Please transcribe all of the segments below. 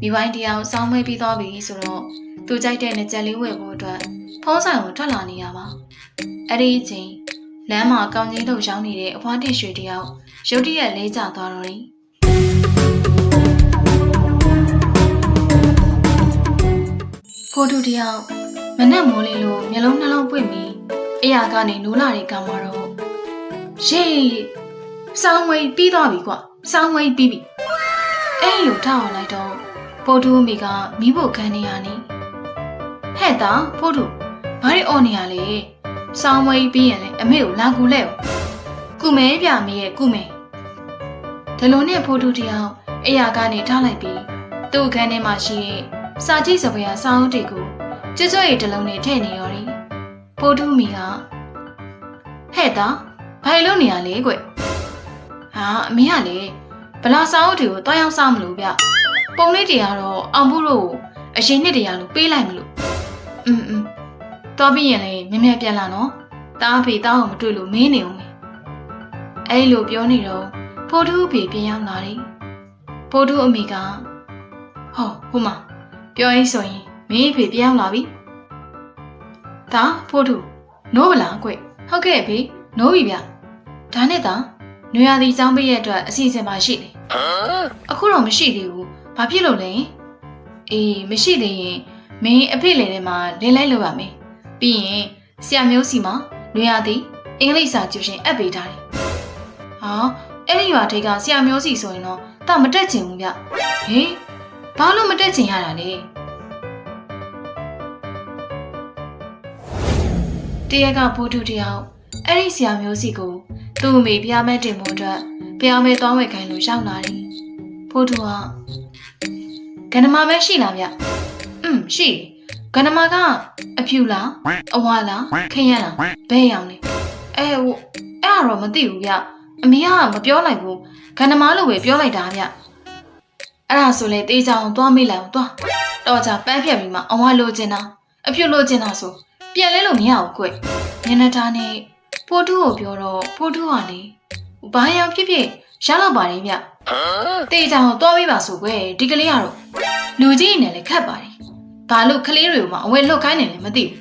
မိဝိုင်းတယောက်စောင်းမွေးပြီးသွားပြီဆိုတော့သူကြိုက်တဲ့နှစ်ကြက်လေးဝယ်ဖို့အတွက်ဖုံးဆိုင်ကိုထွက်လာနေရပါအဲ့ဒီအချိန်လမ်းမှာကောင်းကြီးတို့ရောင်းနေတဲ့အဖွားတိရွှေတယောက်ရုတ်တရက်လေးကျသွားတော့တယ်ဖိုးတူတယောက်မနဲ့မိုးလေးလိုမျက်လုံးနှလုံးပွင့်ပြီးအရာကနေနိုးလာတဲ့ကောင်မတော့ရှေးစောင်းဝေးပြီးသွားပြီကွာစောင်းဝေးပြီးပြီအဲ့လိုထောက်အောင်လိုက်တော့ ဖိုးတူအမိကမိဖို့ခန်းနေရနေဟဲ့တာဖိုးတူဘာတွေအော်နေရလဲစောင်းဝေးပြီးရင်လေအမေကိုလာကူလဲကုမဲပြမေရဲ့ကုမဲဒီလိုနဲ့ဖိုးတူတယောက်အရာကနေထားလိုက်ပြီးသူ့ခန်းထဲမှာရှိတဲ့စာကြည့်စပယ်စာအုပ်တွေကိုကျွတ်ကျွတ်ရီတစ်လုံးနဲ့ထည့်နေရော်တယ်ဖိုးတူမိကဟဲ့တာဘာလို့နေရလဲကွဟာအမေကလေဗလာစာအုပ်တွေကိုတွားရောက်စားမလို့ဗျ ပုံလေးတွေကတော့အောင်ဖို့လို့အရင်နှစ်တရာလို့ပေးလိုက်မလို့อืมอืมတော့ပြီးရင်လေမြင်မြပြန်လာနော်တားဖေတားအောင်မတွေ့လို့မင်းနေအောင်မေအဲ့လိုပြောနေတော့ဖိုးတူအဖေပြန်ရောက်လာတယ်ဖိုးတူအမေကဟောဟိုမှာပြောရင်ဆိုရင်မင်းအဖေပြန်ရောက်လာပြီဒါဖိုးတူနိုးဗလားကွဟုတ်ကဲ့ဖေနိုးပြီဗျဒါနဲ့တာနွေရာသီကျောင်းပေးရဲ့အတွက်အစီအစဉ်ပါရှိတယ်အခုတော့မရှိသေးဘူး ဘာဖြစ်လို့လဲအေးမရှိသေးရင်မင်းအဖေလေထဲမှာလင်းလိုက်လို့ပါမယ်ပြီးရင်ဆရာမျိုးစီမှာနွေရာသီအင်္ဂလိပ်စာကျူရှင်အပ်ပေးထားတယ်ဟာအဲ့ဒီရွာထိပ်ကဆရာမျိုးစီဆိုရင်တော့တာမတက်ချင်ဘူးဗျဟေးဘာလို့မတက်ချင်ရတာလဲတရက်ကဘိုးတူတယောက်အဲ့ဒီဆရာမျိုးစီကိုသူ့အမေဖျားမဲ့တင်ဖို့အတွက်ဖျားမဲ့သွားဝယ်ခိုင်းလို့ရောက်လာတယ်ဘိုးတူက ကနမမဲရှိလားဗျอืมရှိတယ်ကနမကအဖြူလားအဝါလားခင်းရလားဘဲရောင်လဲအဲဟိုအဲ့ဒါတော့မသိဘူးဗျအမေကမပြောလိုက်ဘူးကနမလို့ပဲပြောလိုက်တာဗျအဲ့ဒါဆိုလေတေးချောင်သွားမိလိုက်အောင်သွားတော့ကြပန်းဖြတ်ပြီးမှအဝါလိုချင်တာအဖြူလိုချင်တာဆိုပြန်လဲလို့မရဘူးကွညနေသားနဲ့ဖိုးတူကိုပြောတော့ဖိုးတူကလေဘာရောင်ဖြစ်ဖြစ်ရတော့ပါတယ်ဗျ တေးချောင်သွားပြီးပါဆိုကွဒီကလေးကတော့လူကြီးနေလေခတ်ပါတယ်ဘာလို့ကလေးတွေကိုမှအဝဲလွတ်ခိုင်းနေလဲမသိဘူး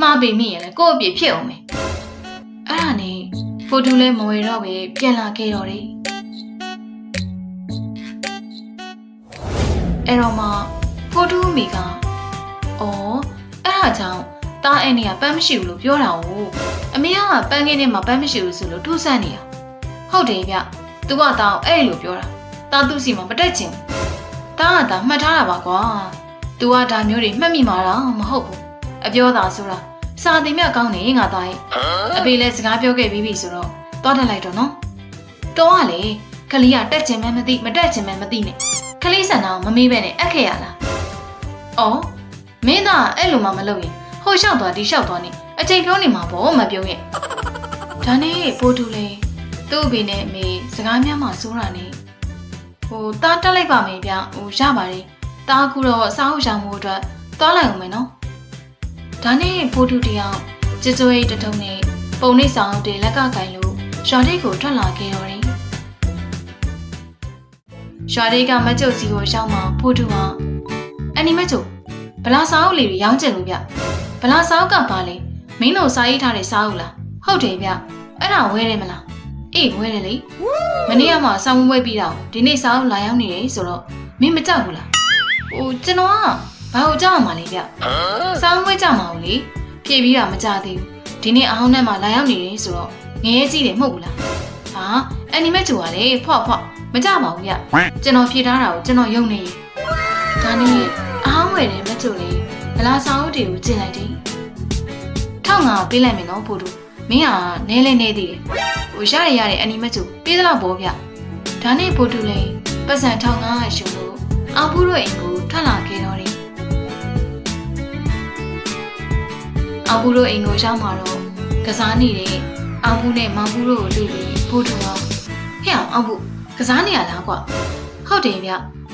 မှားပေမိရင်လေကိုယ့်အပြစ်ဖြစ်အောင်မယ်အဲ့ဒါနဲ့ဖိုးတူလည်းမဝေတော့ပဲပြန်လာခဲ့တော့တယ်အဲ့တော့မှဖိုးတူမိကအော်အဲ့ဒါကြောင့်တားအဲ့နေကပန်းမရှိဘူးလို့ပြောတာ哦အမေကပန်းကင်းထဲမှာပန်းမရှိဘူးဆိုလို့ထူးဆန်းနေတာဟုတ်တယ်ဗျ သူကတောင်းအဲ့လိုပြောတာတားသူစီမှာမတက်ချင်ဘူးတားကတာမှတ်ထားတာပါကွာသူကဒါမျိုးတွေမှတ်မိမှာတော့မဟုတ်ဘူးအပြောတာဆိုတာစာတင်မြတ်ကောင်းနေငါသားရဲ့အဖေလည်းစကားပြောခဲ့ပြီးပြီဆိုတော့တွားတက်လိုက်တော့နော်တော်ကလေခလေးကတက်ချင်မှမသိမတက်ချင်မှမသိနဲ့ခလေးဆန္ဒကိုမမေးပဲနဲ့အပ်ခဲ့ရလားအော်မင်းသားအဲ့လိုမှမလုပ်ရင်ဟိုလျှောက်သွားဒီလျှောက်သွားနေအချိန်ပြောနေမှာပေါ့မပြောရဲ့ဒါနဲ့ပိုးတူလေ သူ့အဖေနဲ့အမေစကားများမှစိုးတာနေဟိုတားတက်လိုက်ပါမယ်ဗျဟိုရပါတယ်တားခုတော့စားဟုတ်ရောင်မှုအတွက်သွားလိုက်အောင်မယ်နော်ဒါနဲ့ပိုးတူတယောက်ကျစိုးရိတ်တထုံနဲ့ပုံနေဆောင်တွေလက်ကကင်လို့ရွာတိတ်ကိုထွက်လာခဲ့တော့တယ်ရွာတိတ်ကမကျုပ်စီကိုရောက်မှပိုးတူကအန်နီမကျုပ်ဗလာစားအုပ်လေးတွေရောင်းကျင်လို့ဗျဗလာစားအုပ်ကပါလေမင်းတို့စားရေးထားတဲ့စားအုပ်လားဟုတ်တယ်ဗျအဲ့ဒါဝဲတယ်မလား အေးဝဲတယ်လေမနေ့ကမှစောင်းဝဲပြီးတော့ဒီနေ့စားအုပ်လာရောက်နေတယ်ဆိုတော့မင်းမကြောက်ဘူးလားဟိုကျွန်တော်ကဘာလို့ကြောက်ရမှာလဲဗျစောင်းဝဲကြောက်မှာဘူးလေဖြည့်ပြီးတာမကြသေးဘူးဒီနေ့အဟောင်းထဲမှာလာရောက်နေတယ်ဆိုတော့ငရဲကြည့်တယ်မဟုတ်ဘူးလားဟာအန်နီမက်ဂျူကလေဖွာ့ဖွာ့မကြပါဘူးဗျကျွန်တော်ဖြည့်ထားတာကိုကျွန်တော်ယုံနေရဒါနဲ့အဟောင်းဝဲတယ်မက်ဂျူလေးဗလာဆောင်အုပ်တွေကိုကျင်လိုက်တယ်ထောက်ငါပေးလိုက်မယ်နော်ဖိုတူမင်းကနဲလဲနေသေးတယ် ဟိုရရရတဲ့အန်နီမက်ဂျူပေးသလောက်ပေါ့ဗျဒါနဲ့ဖိုတူလေးပတ်စံထောက်ငါရှုံလို့အောင်ဖူးတို့အိမ်ကိုထွက်လာခဲ့တော့တယ်အောင်ဖူးတို့အိမ်ကိုရောက်มาတော့ကစားနေတဲ့အောင်ဖူးနဲ့မောင်ဖူးတို့ကိုတွေ့ပြီးဖိုတူကဟဲ့အောင်အောင်ဖူးကစားနေရလားကွာဟုတ်တယ်ဗျ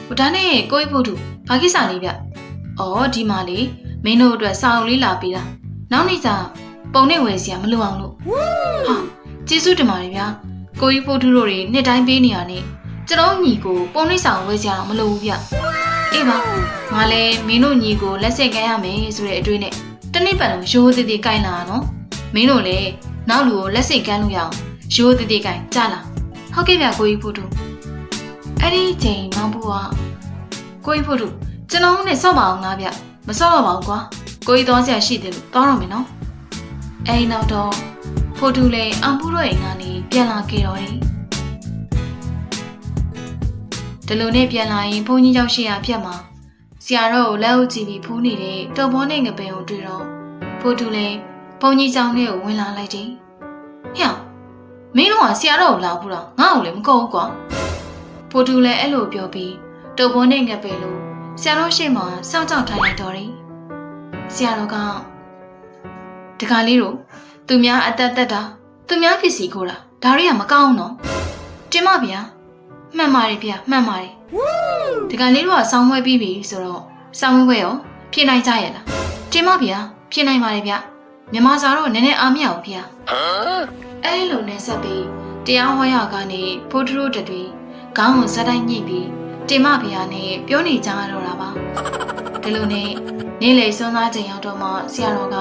ဟိုဒါနဲ့ကိုကြီးဖိုတူဘာကိစ္စလေးဗျအော်ဒီမှာလေမင်းတို့အတွက်စာအုပ်လေးလာပေးတာနောက်နေ့ကျပုံနဲ့ဝယ်စရာမလိုအောင်လို့ဟာ ကျေးဇူးတင်ပါတယ်ဗျာကိုကြီးဖိုတူတို့တွေနှစ်တိုင်းပေးနေရနဲ့ကျွန်တော်ညီကိုပုံနှိပ်ဆောင်ဝယ်စရာတော့မလိုဘူးဗျအေးပါငါလည်းမင်းတို့ညီကိုလက်ဆင့်ကမ်းရမယ်ဆိုတဲ့အတွေ့နဲ့တနစ်ပတ်လုံးရိုးသေးသေးကိုင်လာတာနော်မင်းတို့လည်းနောက်လူကိုလက်ဆင့်ကမ်းလို့ရအောင်ရိုးသေးသေးကိုင်ကြလာဟုတ်ကဲ့ဗျကိုကြီးဖို့တူအဲ့ဒီချိန်မောင်ဘူးကကိုကြီးဖို့တူကျွန်တော်နဲ့ဆော့ပါအောင်လားဗျမဆော့တော့ပါဘူးကွာကိုကြီးသွားစရာရှိတယ်လို့သွားတော့မယ်နော်အဲ့ဒီနောက်တော့ ဖို့တူလည်းအောင်ဘူးတို့အိမ်ကနေပြန်လာခဲ့တော့တယ်ဒီလိုနဲ့ပြန်လာရင်ဘုန်းကြီးကျောင်းရှိရာဖြတ်မှာဆရာတော်ကိုလက်အုပ်ကြည့်ပြီးဖူးနေတဲ့တော်ဘောနဲ့ငပင်ကိုတွေ့တော့ဖို့တူလည်းဘုန်းကြီးကျောင်းထဲကိုဝင်လာလိုက်တယ်ဟဲ့မင်းတို့ကဆရာတော်ကိုလာဘူးတော့ငါ့ကိုလည်းမကောဘူးကွာဖို့တူလည်းအဲ့လိုပြောပြီးတော်ဘောနဲ့ငပင်လို့ဆရာတော်ရှေ့မှာစောင့်ကြောက်ထိုင်လိုက်တော့တယ်ဆရာတော်ကတခါလေးတို့ သူများအသက်သက်တာသူများပစ္စည်းကိုတာဒါတွေကမကောင်းတော့တင်မဗျာမှန်ပါတယ်ဗျာမှန်ပါတယ်ဒီကလေးတို့ကစောင်းဝဲပြီးပြီဆိုတော့စောင်းဝဲရောဖြေနိုင်ကြရဲ့လားတင်မဗျာဖြေနိုင်ပါတယ်ဗျာမြမစာတော့နည်းနည်းအားမရဘူးဗျာအဲ့လိုနဲ့ဆက်ပြီးတရားဟောရကနေဖိုးထရိုးတတွေခေါင်းကိုစတိုင်းညှိပြီးတင်မဗျာနဲ့ပြောနေကြရတော့တာပါဒီလိုနဲ့နေ့လေစွန်းသားချိန်ရောက်တော့မှဆရာတော်က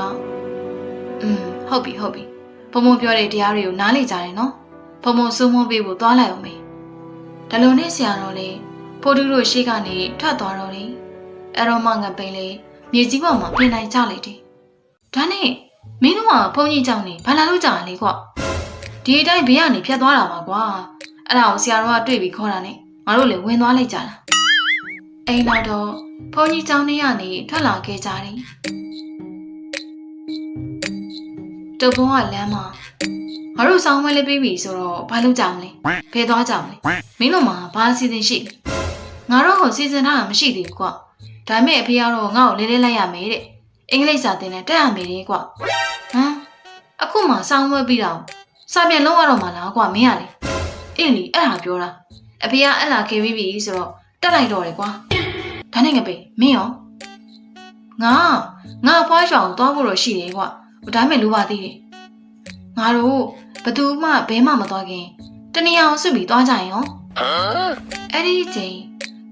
อืม ဟုတ်ပြီဟုတ်ပြီဘုံဘုံပြောတဲ့တရားတွေကိုနားလေကြတယ်နော်ဘုံဘုံစိုးမိုးပေးဖို့သွားလိုက်အောင်မေဒါလိုနဲ့ဆရာတော်လေးဖိုးတူတို့ရှေ့ကနေထွက်သွားတော့တယ်အဲ့တော့မှငပိန်လေးမြေကြီးပေါ်မှာပြင်နိုင်ကြလိုက်တယ်ဒါနဲ့မင်းတို့ကဘုန်းကြီးကြောင့်နေဘာလာလို့ကြာလဲကွာဒီအတိုင်းဘေးကနေဖြတ်သွားတာပါကွာအဲ့ဒါကိုဆရာတော်ကတွေ့ပြီးခေါ်တာနဲ့ငါတို့လည်းဝင်သွားလိုက်ကြတာအိမ်နောက်တော့ဘုန်းကြီးကျောင်းထဲကနေထွက်လာခဲ့ကြတယ် တုပ်ဘုံကလမ်းမှာငါတို့ဆောင်းမလေးပြီးပြီဆိုတော့ဘာလုပ်ကြမလဲဖယ်သွားကြမလဲမင်းတို့မှာဘာအစီအစဉ်ရှိလဲငါတို့ကစီစဉ်ထားတာမရှိသေးဘူးကွာဒါပေမဲ့အဖေကတော့ငါ့ကိုလေးလေးလိုက်ရမယ်တဲ့အင်္ဂလိပ်စာသင်တဲ့တက်ရမယ်တဲ့ကွာဟမ်အခုမှဆောင်းဝဲပြီးတော့စာပြန်လုံးရတော့မှလားကွာမင်းရလေအေးလီအဲ့ဒါပြောတာအဖေကအဲ့လာခဲ့ပြီးပြီဆိုတော့တက်လိုက်တော့တယ်ကွာဒါနဲ့ငပေမင်းရောငါငါဖွားရှောင်သွားဖို့တော့ရှိတယ်ကွာ ဒါပေမဲ့လိုပါသေးတယ်ငါတို့ဘသူမှဘဲမှမသွားခင်တနေရာအောင်ဆွပြီးသွားကြရင်ရောအဲ့ဒီအချိန်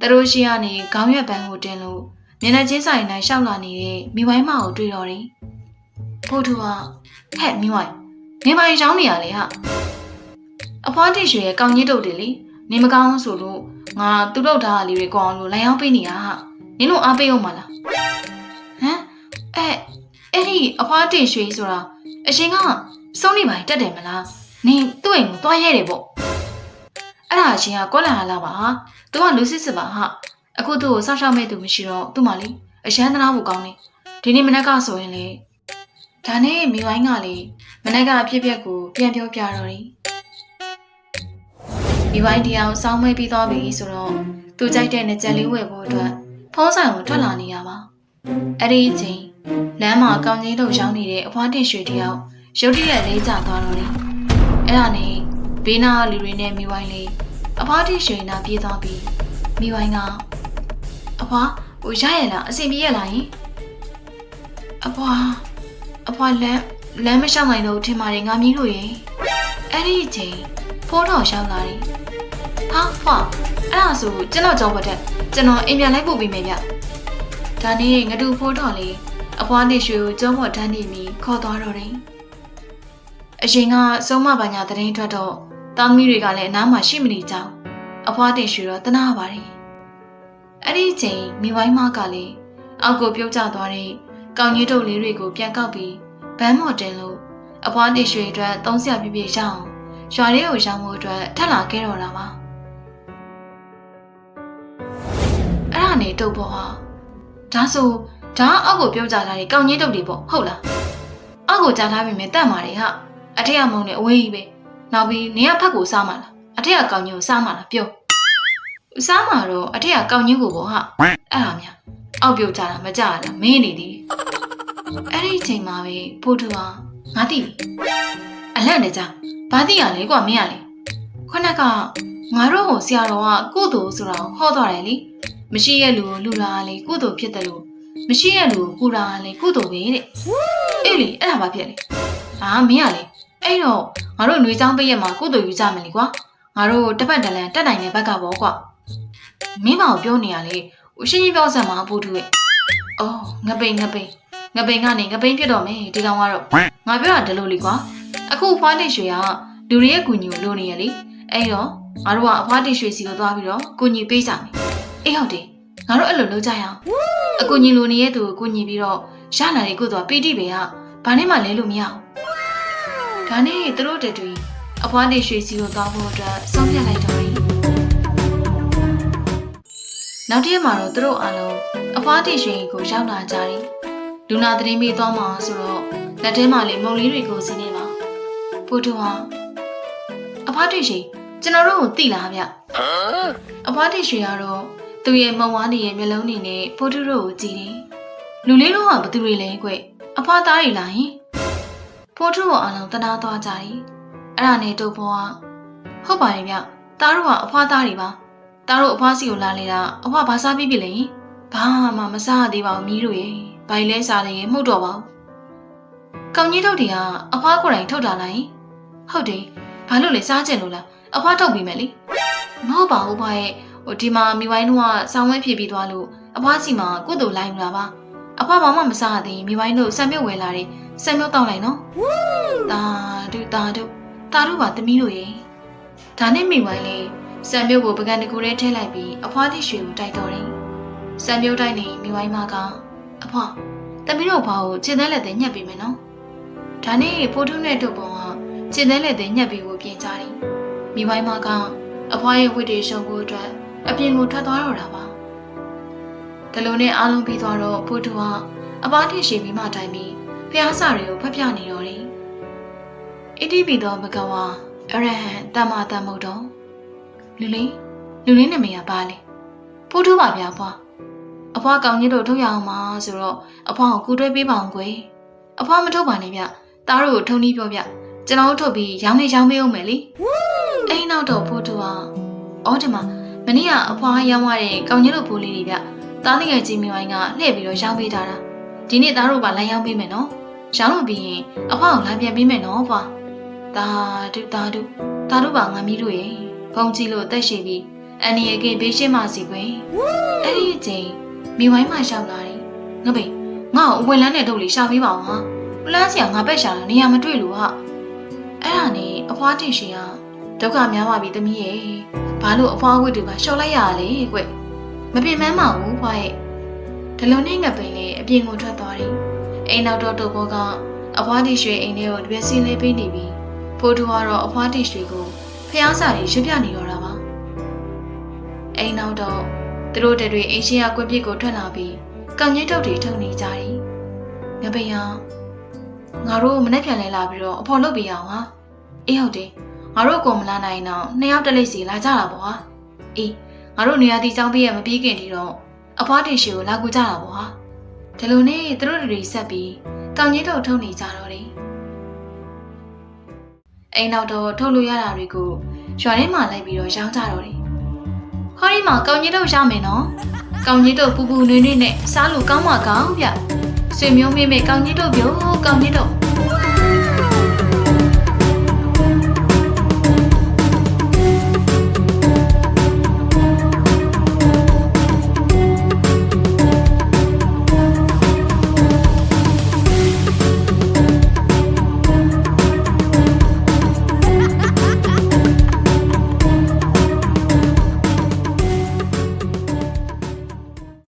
တရိုးရှိကနေခေါင်းရွက်ပန်းကိုတင်လို့မျက်နှာချင်းဆိုင်တိုင်းရှောက်လာနေတဲ့မိဝိုင်းမကိုတွေ့တော့တယ်ဖို့သူကဟဲ့မိဝိုင်းနေမိုင်းရောင်းနေရလေဟာအဖွားတိရွှေရဲ့ကောင်းကြီးတုတ်တယ်လေနေမကောင်းဆိုလို့ငါသူ့တော့ထားလေးတွေကောင်းလို့လိုင်အောင်ပေးနေတာဟာနင်တို့အားပေးအောင်မလားဟမ်အဲ့ အဲ့ဒီအဖွားတိရွှေဆိုတာအရှင်ကစုံးနေပါတက်တယ်မလားနင်သူ့အိမ်ကိုသွားရဲတယ်ပေါ့အဲ့ဒါအရှင်ကကောလာလာပါဟာသူကလူစစ်စစ်ပါဟာအခုသူ့ကိုစောင့်ရှောက်မဲ့သူမရှိတော့သူ့မလေးအရန်သနာဖို့ကောင်းနေဒီနေ့မနက်ကဆိုရင်လေဒါနဲ့မိဝိုင်းကလေမနက်ကအဖြစ်အပျက်ကိုပြန်ပြောပြတော့တယ်မိဝိုင်းတရားကိုစောင်းမွေးပြီးသွားပြီဆိုတော့သူကြိုက်တဲ့နှစ်ချက်လေးဝယ်ဖို့အတွက်ဖုံးဆိုင်ကိုထွက်လာနေရပါအဲ့ဒီအချိန် လမ်းမှာကောင်းကြီးတို့ရောက်နေတဲ့အဖွားတင်ရွှေတယောက်ရုတ်တရက်လေးကျသွားတော့တယ်အဲ့ဒါနဲ့ဘေးနာလူတွေနဲ့မိဝိုင်းလေးအဖွားတင်ရွှေနာပြေးသွားပြီးမိဝိုင်းကအဖွားဟိုရရလားအဆင်ပြေရလားယင်အဖွားအဖွားလမ်းလမ်းမလျှောက်နိုင်တော့ထင်ပါတယ်ငါမီးလို့ရေအဲ့ဒီအချိန်ဖိုးတော်ရှောက်လာတယ်ဟာဖွားအဲ့ဒါဆိုကျွန်တော်ကြောက်ပါတဲ့ကျွန်တော်အိမ်ပြန်လိုက်ပို့ပေးမယ်ဗျဒါနဲ့ငတူဖိုးတော်လေး အဖွားနဲ့ရွှေကိုကျောင်းပေါ်တန်းနေပြီးခေါ်သွားတော့တယ်အရင်ကဆုံးမပါညာတရင်ထွက်တော့တာမီးတွေကလည်းအနားမှာရှိမနေကြဘူးအဖွားတင်ရွှေတော့တနာပါတယ်အဲ့ဒီအချိန်မိဝိုင်းမကလည်းအောက်ကိုပြုတ်ကျသွားတဲ့ကောင်းကြီးတုပ်လေးတွေကိုပြန်ကောက်ပြီးဗန်းမော်တင်လို့အဖွားတင်ရွှေအတွက်သုံးဆရာပြပြရအောင်ရွာလေးကိုရောင်းဖို့အတွက်ထပ်လာခဲ့တော့တာပါအဲ့ဒါနေတုပ်ပေါ်ဟာဒါဆို ဒါအောက်ကိုပြုတ်ကျလာတဲ့ကောင်းကြီးတုပ်တွေပေါ့ဟုတ်လားအောက်ကိုကြားထားပြီမဲ့တတ်မာတွေဟာအထက်ကမုံနဲ့အဝေးကြီးပဲနောက်ပြီးနေရဖက်ကိုစားမှာလားအထက်ကကောင်းကြီးကိုစားမှာလားပြောစားမှာတော့အထက်ကကောင်းကြီးကိုပေါ့ဟာအဲ့ဒါများအောက်ပြုတ်ကြတာမကြလားမင်းနေသည်အဲ့ဒီအချိန်မှာပဲဖိုးတူဟာငါတိအလန့်နေကြဘာတိရလဲကွာမင်းရလေခုနကငါတို့ကိုဆရာတော်ကကုသိုလ်ဆိုတာဟောသွားတယ်လေမရှိရဲ့လူကိုလူလာလေကုသိုလ်ဖြစ်တယ်လို့ မရှိရဲ့လူကိုကုလာလေကုသိုလ်ပဲတဲ့အေးလေအဲ့ဒါဘာဖြစ်လဲဟာမင်းရလေအဲ့တော့ငါတို့ຫນွေချောင်းပိတ်ရက်မှာကုသိုလ်ယူကြမယ်လေကွာငါတို့တစ်ဖက်တလန်တက်နိုင်တဲ့ဘက်ကပေါ့ကွာမင်းမအောင်ပြောနေရလေဟိုရှင်းကြီးပြောစမ်းပါပို့တူရဲ့အော်ငပိန်ငပိန်ငပိန်ကနေငပိန်ဖြစ်တော့မယ်ဒီကောင်ကတော့ငါပြောတာဒီလိုလေကွာအခုဖွားတိတ်ရွှေကလူတွေရဲ့ကူညီကိုလိုနေရလေအဲ့တော့ငါတို့ကအဖွားတိတ်ရွှေစီကိုသွားပြီးတော့ကူညီပေးကြမယ်အေးဟုတ်တယ် ငါတို့အဲ့လိုလုပ်ကြရအောင်အကူညီလိုနေတဲ့သူကိုကူညီပြီးတော့ရလာတဲ့ကုသိုလ်ပီတိပဲကဘာနဲ့မှလဲလို့မရအောင်ဒါနဲ့သူတို့တတွေအဖွားတိတ်ရွှေစီကိုသွားဖို့အတွက်ဆုံးဖြတ်လိုက်တော့တယ်နောက်တစ်ရက်မှာတော့သူတို့အားလုံးအဖွားတီရွှေကိုရောက်လာကြတယ်။လူနာသတင်းပေးသွားမှာဆိုတော့လက်ထဲမှာလေမုံလေးတွေကိုစီးနေပါ။ဖိုးတူဟာအဖွားတီရွှေကျွန်တော်တို့ကိုတိလားဗျ။အဖွားတီရွှေကတော့ သူ့ရဲ့မုံဝါးနေရဲ့မျက်လုံးနေနဲ့ဖိုးတူတို့ကိုကြည့်တယ်။လူလေးတို့ကဘသူတွေလဲကွ။အဖွားသားတွေလားယင်။ဖိုးတူကအားလုံးတနာသွားကြတယ်။အဲ့ဒါနဲ့တုပ်ဘောကဟုတ်ပါတယ်ဗျ။သားတို့ကအဖွားသားတွေပါ။တားတို့အဖွားစီကိုလာနေတာအဖွားဘာစားပြီးပြီလဲဘာမှမစားရသေးပါဘူးမီးတို့ရေဘာကြီးလဲစားတယ်ရေမှုတ်တော့ပါဘူးကောင်းကြီးထုတ်တွေကအဖွားကိုယ်တိုင်ထုတ်တာလားဟုတ်တယ်ဘာလို့လဲစားကြင်လို့လားအဖွားထုတ်ပြီးမယ်လေမဟုတ်ပါဘူးဖွားရဲ့ ဟိုဒီမှာမိဝိုင်းတို့ကစောင်းဝဲဖြည့်ပြီးသွားလို့အဖွားစီမှာကုသိုလ်လိုက်လာပါအဖွားဘာမှမစားရသေးမိဝိုင်းတို့ဆံမြုပ်ဝယ်လာတယ်ဆံမြုပ်တောက်လိုက်နော်တာတို့တာတို့တာတို့ပါသမီးတို့ရေဒါနဲ့မိဝိုင်းလေးစံပြုတ်ကိုပကံတကူထဲထည့်လိုက်ပြီးအဖွားတိရွှေကိုတိုက်တော်တယ်။စံပြုတ်တိုက်နေမိဝိုင်းမကအဖွားတမီးတို့ဘာကိုခြေသဲလက်သေးညှက်ပြီးမယ်နော်။ဒါနဲ့ဖိုးထုနဲ့တို့ပုံကခြေသဲလက်သေးညှက်ပြီးကိုပြင်ကြတယ်။မိဝိုင်းမကအဖွားရဲ့ဝတ်တွေရှုံဖို့အတွက် အပြင်ကိုထွက်သွားတော့တာပါ။ဒီလိုနဲ့အားလုံးပြီးသွားတော့ဖိုးထုကအပားထိရှိပြီးမှတိုင်ပြီးဖျားစာတွေကိုဖတ်ပြနေတော့တယ်။အတိပီသောဘဂဝါအရဟံတမ္မာတမ္မုဒ္ဒောလူလေးလူလေးနာမည်ကပါလေဖိုးထိုးပါဗျာအဖွားအဖွားကောင်းကြီးတို့ထုတ်ရအောင်ပါဆိုတော့အဖွားကိုကူတွဲပေးပါအောင်ကွယ်အဖွားမထုတ်ပါနဲ့ဗျတားတို့ကိုထုံနီးပြောဗျကျွန်တော်တို့ထုတ်ပြီးရောင်းနေရောင်းပေးအောင်မယ်လေအဲ့နောက်တော့ဖိုးထိုးဟာအော်ဒီမှာ မနေ့ကအဖွားရောင်းရတဲ့ကောင်းကြီးတို့ဖိုးလေးတွေဗျတားတကယ်ကြီးမိဝိုင်းကလှည့်ပြီးတော့ရောင်းပေးထားတာဒီနေ့တားတို့ပါလမ်းရောင်းပေးမယ်နော်ရောင်းလို့ပြီးရင်အဖွားကိုလာပြန်ပေးမယ်နော်အဖွားတာဒုတာဒုတာတို့ပါငါမီးတို့ရေဖုံးကြည့်လို့တက်ရှိပြီးအန်နီရဲ့ကဘေးရှင်းမှစီကွယ်အဲ့ဒီအချိန်မိဝိုင်းမှရှောက်လာတယ်ငါဘေးငါ့ကိုအဝယ်လန်းတဲ့တုပ်လေးရှာပေးပါအောင်ဟာပလန်းစီကငါပက်ရှာတာနေရာမတွေ့လို့ဟာအဲ့ဒါနဲ့အဖွားတင်ရှင်က ဒုက္ခများပါပြီသမီးရဲ့ဘာလို့အဖွားဝတ်တူပါရှော့လိုက်ရလဲကွမပြင်းမမ်းပါဘူးဖွားရဲ့ဒလုံးနဲ့ငပိန်လေးအပြင်ကိုထွက်သွားတယ်အိမ်နောက်တော့တုပ်ဘောကအဖွားတင်ရွှေအိမ်ထဲကိုတပြက်စီလေးပေးနေပြီးဖိုးတူကတော့အဖွားတင်ရွှေကိုဖျားစာတွေရွပြနေတော့တာပါအိမ်နောက်တော့သူတို့တွေအိမ်ရှိရကွက်ပြစ်ကိုထွက်လာပြီးကောင်းကြီးတုတ်တွေထုတ်နေကြတယ်ငပိယံငါတို့မနေ့ပြန်လဲလာပြီးတော့အဖော်လုပ်ပေးအောင်ဟာအေးဟုတ်တယ် ငါတို့ကိုမလာနိုင်တော့နှစ်ယောက်တလိပ်စီလာကြတာပေါ့ဟာအေးငါတို့နေရာတီချောင်းပေးရမပြီးခင်ဒီတော့အဖွားတင်ရှိကိုလာကူကြတာပေါ့ဟာဒီလိုနဲ့သူတို့တွေဆက်ပြီးကောင်းကြီးတုတ်ထုတ်နေကြတော့တယ်အိမ်နောက်တော့ထုတ်လို့ရတာတွေကိုရွာထဲမှာလိုက်ပြီးတော့ရောင်းကြတော့တယ်။ခေါ်ဒီမှာကောင်းကြီးတို့ရမယ်နော်။ကောင်းကြီးတို့ပူပူနွေ့နွေ့နဲ့စားလို့ကောင်းမှကောင်းဗျ။ဆွေမျိုးမေးမေးကောင်းကြီးတို့ပြောကောင်းကြီးတို့